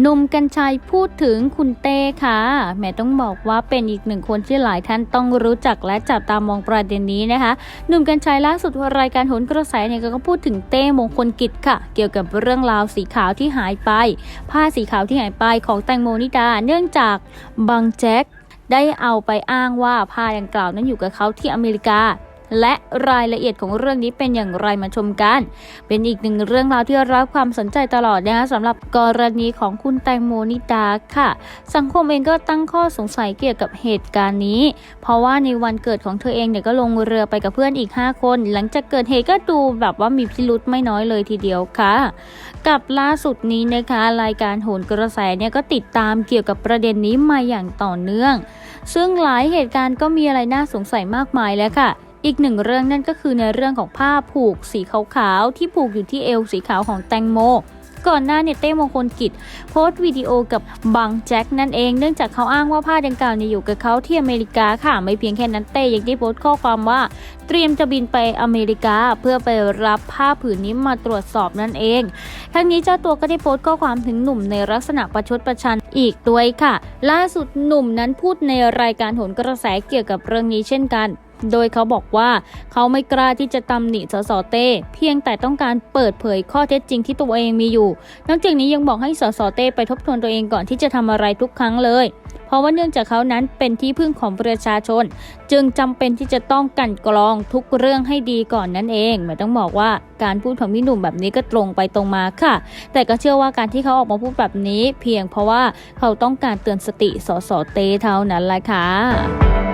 หนุ่มกัญชัยพูดถึงคุณเต้ค่ะ แม่ต้องบอกว่าเป็นอีกหนึ่งคนที่หลายท่านต้องรู้จักและจับตามองประเด็นนี้นะคะ หนุ่มกัญชัยล่าสุดรายการหนกระแสเนี่ยก็พูดถึงเต้มงคลกิจค่ะ เกี่ยวกับเรื่องราวสีขาวที่หายไป ผ้าสีขาวที่หายไปของแตงโมนิดา เนื่องจากบางแจ็คได้เอาไปอ้างว่าผ้าดังกล่าวนั้นอยู่กับเขาที่อเมริกา และรายละเอียดของเรื่องนี้เป็นอย่างไรมาชมกัน เป็นอีกหนึ่งเรื่องราวที่รับความสนใจตลอดนะคะสำหรับกรณีของคุณแตงโมนิดาค่ะ สังคมเองก็ตั้งข้อสงสัยเกี่ยวกับเหตุการณ์นี้ เพราะว่าในวันเกิดของเธอเองเนี่ยก็ลงเรือไปกับเพื่อนอีก 5 คน หลังจากเกิดเหตุก็ดูแบบว่ามีพิรุธไม่น้อยเลยทีเดียวค่ะ กับล่าสุดนี้นะคะ รายการโหนกระแสเนี่ยก็ติดตามเกี่ยวกับประเด็นนี้มาอย่างต่อเนื่อง ซึ่งหลายเหตุการณ์ก็มีอะไรน่าสงสัยมากมายแล้วค่ะ อีกหนึ่งเรื่องนั่นก็คือในเรื่องของผ้าผูกสีขาวๆที่ผูกอยู่ที่เอวสีขาวของแตงโมก่อนหน้าเนี่ยเต้มงคลกิจโพสต์วิดีโอกับบังแจ็คนั่นเองเนื่องจากเขาอ้างว่าผ้าดังกล่าวเนี่ยอยู่กับเขาที่อเมริกาค่ะ ไม่เพียงแค่นั้นเต้ยังได้โพสต์ข้อความว่า เตรียมจะบินไปอเมริกา เพื่อไปรับผ้าผืนนี้มาตรวจสอบนั่นเอง ทั้งนี้เจ้าตัวก็ได้โพสต์ข้อความถึงหนุ่มในลักษณะประชดประชันอีกด้วยค่ะ ล่าสุดหนุ่มนั้นพูดในรายการโหนกระแสเกี่ยวกับเรื่องนี้เช่นกัน โดยเขาบอกว่าเขาไม่กล้าที่จะตำหนิสสเต้ เพียงแต่ต้องการเปิดเผยข้อเท็จจริงที่ตัวเองมีอยู่ นอกจากนี้ยังบอกให้สสเต้ไปทบทวนตัวเองก่อนที่จะทำอะไรทุกครั้งเลย เพราะว่าเนื่องจากเขานั้นเป็นที่พึ่งของประชาชน จึงจำเป็นที่จะต้องกันกรองทุกเรื่องให้ดีก่อนนั่นเองหมายต้องบอกว่าการพูดของพี่หนุ่มแบบนี้ก็ตรงไปตรงมาค่ะ แต่ก็เชื่อว่าการที่เขาออกมาพูดแบบนี้ เพียงเพราะว่าเขาต้องการเตือนสติสสเต้เท่านั้นแหละค่ะ